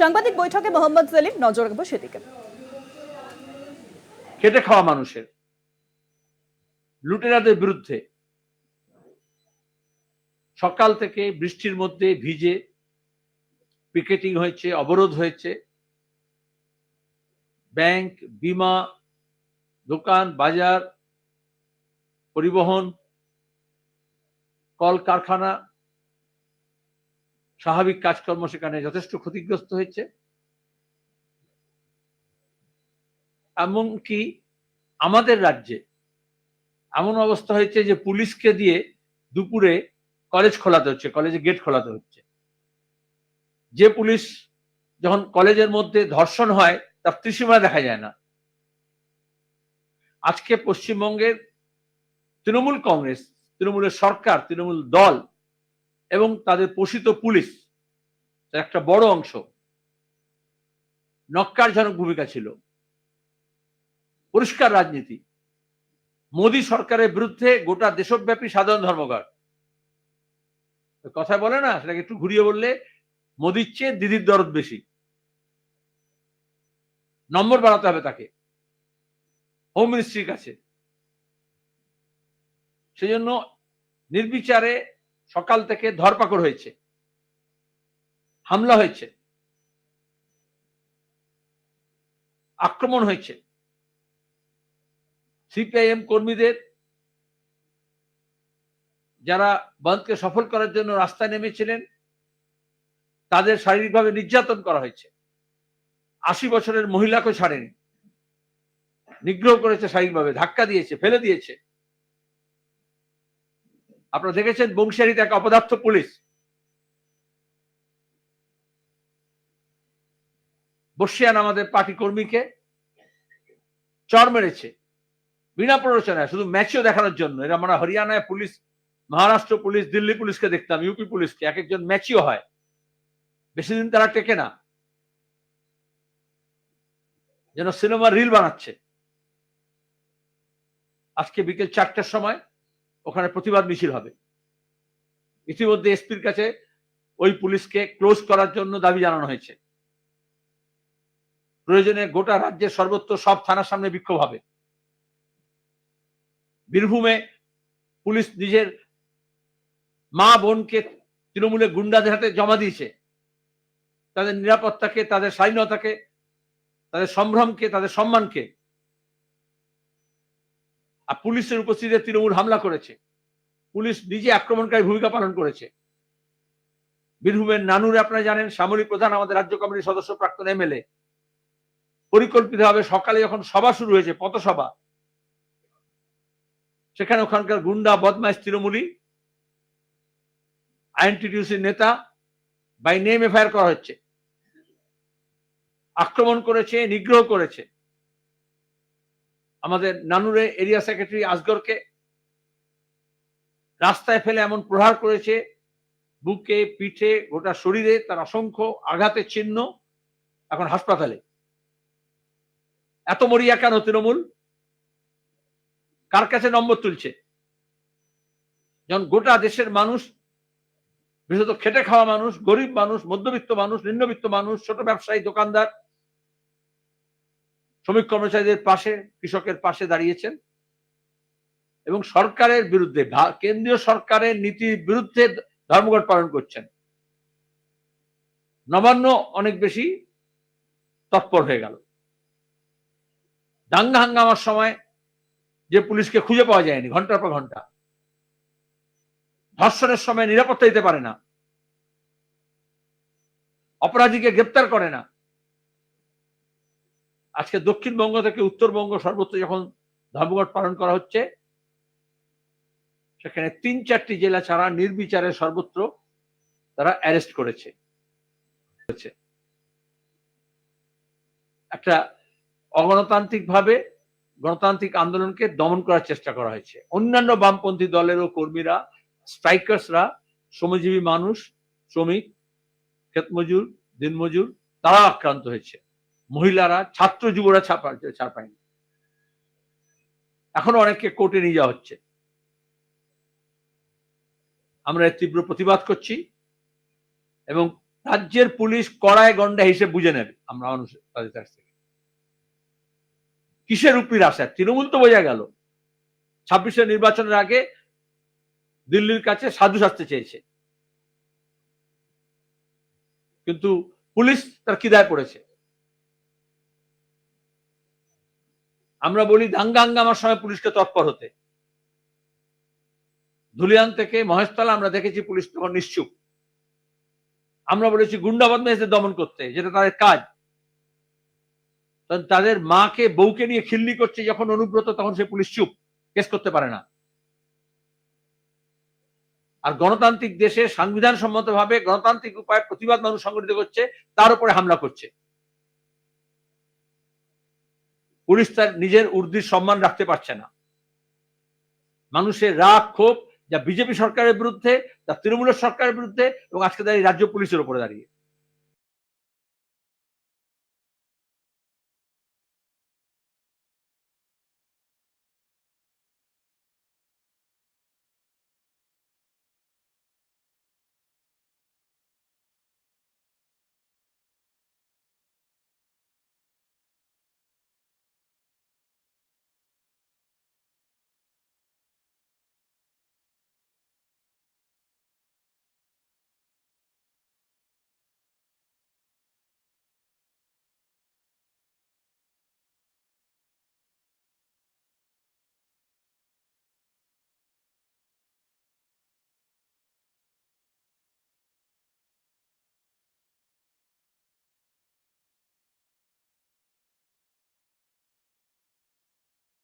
সাংবাদিক বৈঠকে মোহাম্মদ সেলিম নজর রাখব সেদিকে। খেটে খাওয়া মানুষের, লুটেরাদের বিরুদ্ধে, সকাল থেকে বৃষ্টির মধ্যে ভিজে পিকেটিং হয়েছে, অবরোধ হয়েছে। ব্যাংক, বিমা, দোকান, বাজার, পরিবহন কল কারখানা স্বাভাবিক কাজকর্ম সেখানে যথেষ্ট ক্ষতিগ্রস্ত হয়েছে। এমনকি আমাদের রাজ্যে এমন অবস্থা হয়েছে যে পুলিশকে দিয়ে দুপুরে কলেজ খোলাতে হচ্ছে, কলেজে গেট খোলাতে হচ্ছে। যে পুলিশ যখন কলেজের মধ্যে ধর্ষণ হয়, তার ত্রিসীমা দেখা যায় না। আজকে পশ্চিমবঙ্গের তৃণমূল কংগ্রেস, তৃণমূলের সরকার, তৃণমূল দল এবং তাদের পোষিত পুলিশ একটা বড় অংশ, নক্কারজনক ভূমিকা ছিল। পরিষ্কার রাজনীতি। মোদী সরকারের বিরুদ্ধে গোটা দেশব্যাপী সাধারণ ধর্মঘট। কথা বলে না, সেটাকে একটু ঘুরিয়ে বললে, মোদির চেয়ে দিদির দরদ বেশি। নম্বর বাড়াতে হবে তাকে। হোম মিনিস্ট্রির কাছে। সেজন্য নির্বিচারে সকাল থেকে ধরপাকড় হয়েছে। হামলা হয়েছে। আক্রমণ হয়েছে। সিপিআইএম কর্মীদের যারা বন্ধকে সফল করার জন্য রাস্তায় নেমেছিলেন, তাদের শারীরিকভাবে নির্যাতন করা হয়েছে। আশি বছরের মহিলাকে ছাড়েনি। নিগ্রহ করেছে শারীরিকভাবে, ধাক্কা দিয়েছে, ফেলে দিয়েছে। আপনারা দেখেছেন বংশিয়ারিতে এক অপদার্থ পুলিশ। বর্ষিয়ান আমাদের পার্টি কর্মীকে চর মেরেছে, বিনা প্ররোচনায়, শুধু ম্যাচও দেখানোর জন্য। এরা আমরা হরিয়ানায় পুলিশ, মহারাষ্ট্র পুলিশ, দিল্লি পুলিশকে দেখতাম, ইউপি পুলিশকে, এক একজন ম্যাচিও হয়। বেশি দিন তারা টেকে না। যেন সিনেমা রিল বানাচ্ছে। আজকে বিকেল চারটার সময় ওখানে প্রতিবাদ মিছিল হবে। ইতিমধ্যে এসপির কাছে ওই পুলিশকে ক্লোজ করার জন্য দাবি জানানো হয়েছে। প্রয়োজনে গোটা রাজ্যের সর্বত্র সব থানার সামনে বিক্ষোভ হবে। বীরভূমে পুলিশ নিজের মা বোনকে তৃণমূলের গুন্ডাদের হাতে জমা দিয়েছে। তাদের নিরাপত্তাকে, তাদের স্বাধীনতাকে, তাদের সম্ভ্রমকে, তাদের সম্মানকে আর পুলিশের উপস্থিতিতে তৃণমূল হামলা করেছে। পুলিশ নিজে আক্রমণকারী ভূমিকা পালন করেছে। বীরভূমের নানুরে আপনারা জানেন, সামরিক প্রধান আমাদের রাজ্য কমিটির সদস্য প্রাক্তন এমএলএ। পরিকল্পিতভাবে সকালে যখন সভা শুরু হয়েছে, পথসভা, সেখানে ওখানকার গুন্ডা বদমাইশ তৃণমূলী আইএনটিটিউসির নেতা বাই নেম এফআইআর করা হচ্ছে। আক্রমণ করেছে, নিগ্রহ করেছে। আমাদের নানুরে এরিয়া সেক্রেটারি আসগরকে রাস্তায় ফেলে এমন প্রহার করেছে, বুকে, পিঠে, গোটা শরীরে তার অসংখ্য আঘাতের চিহ্ন এখন হাসপাতালে। এত মরিয়া কেন তৃণমূল? কার কাছে নম্বর তুলছে? যখন গোটা দেশের মানুষ, বিশেষত খেটে খাওয়া মানুষ, গরিব মানুষ, মধ্যবিত্ত মানুষ, নিম্নবিত্ত মানুষ, ছোট ব্যবসায়ী, দোকানদার শ্রমিক কর্মচারীদের পাশে, কৃষকের পাশে দাঁড়িয়েছেন এবং সরকারের বিরুদ্ধে কেন্দ্রীয় সরকারের নীতির বিরুদ্ধে ধর্মঘট পালন করছেন। নবান্ন অনেক বেশি তৎপর হয়ে গেল। দাঙ্গা হাঙ্গামার সময় যে পুলিশকে খুঁজে পাওয়া যায়নি, ঘণ্টার পর ঘণ্টা। ধর্ষণের সময় নিরাপত্তা দিতে পারে না। অপরাধীকে গ্রেপ্তার করে না। আজকে দক্ষিণবঙ্গ থেকে উত্তরবঙ্গ সর্বত্র যখন ধর্মঘট পালন করা হচ্ছে, সেখানে তিন চারটি জেলা ছাড়া নির্বিচারে সর্বত্র তারা অ্যারেস্ট করেছে। একটা অগণতান্ত্রিক ভাবে গণতান্ত্রিক আন্দোলনকে দমন করার চেষ্টা করা হয়েছে। অন্যান্য বামপন্থী দলেরও কর্মীরা স্ট্রাইকার্সরা শ্রমজীবী মানুষ, শ্রমিক, ক্ষেতমজুর, দিনমজুর, তারা আক্রান্ত হয়েছে। মহিলারা, ছাত্র যুবরা ছাড় পায়নি। এখনও অনেককে কোর্টে নিয়ে যাওয়া হচ্ছে। আমরা তীব্র প্রতিবাদ করছি এবং রাজ্যের পুলিশ কড়ায় গন্ডা হিসেবে বুঝে নেবে আমরা তাদের কাছ থেকে। কিসের উপর আশা? তৃণমূল তো বোঝা গেল। ছাব্বিশের নির্বাচনের আগে দিল্লির কাছে সাধু সাজতে চেয়েছে। কিন্তু পুলিশ তার কিদায় পড়েছে আমরা বলি দাঙ্গা হাঙ্গামার সময় পুলিশকে তৎপর হতে। ধুলিয়ান থেকে মহেশতলা আমরা দেখেছি পুলিশ তখন নিশ্চুপ। আমরা বলেছি গুন্ডা বদমাইশদের দমন করতে, যেটা তাদের কাজ। তাদের মাকে, বউকে নিয়ে খিল্লি করছে, যখন অনুব্রত, তখন সে পুলিশ চুপ, কেস করতে পারে না। আর গণতান্ত্রিক দেশে সাংবিধান সম্মতভাবে গণতান্ত্রিক উপায়ে প্রতিবাদ মানুষ সংগঠিত করছে, তার উপরে হামলা করছে। পুলিশ তার নিজের উর্দির সম্মান রাখতে পারছে না। মানুষের রাগ, ক্ষোভ যা বিজেপি সরকারের বিরুদ্ধে তা তৃণমূলের সরকারের বিরুদ্ধে এবং আজকে দাঁড়িয়ে রাজ্য পুলিশের উপরে দাঁড়িয়ে।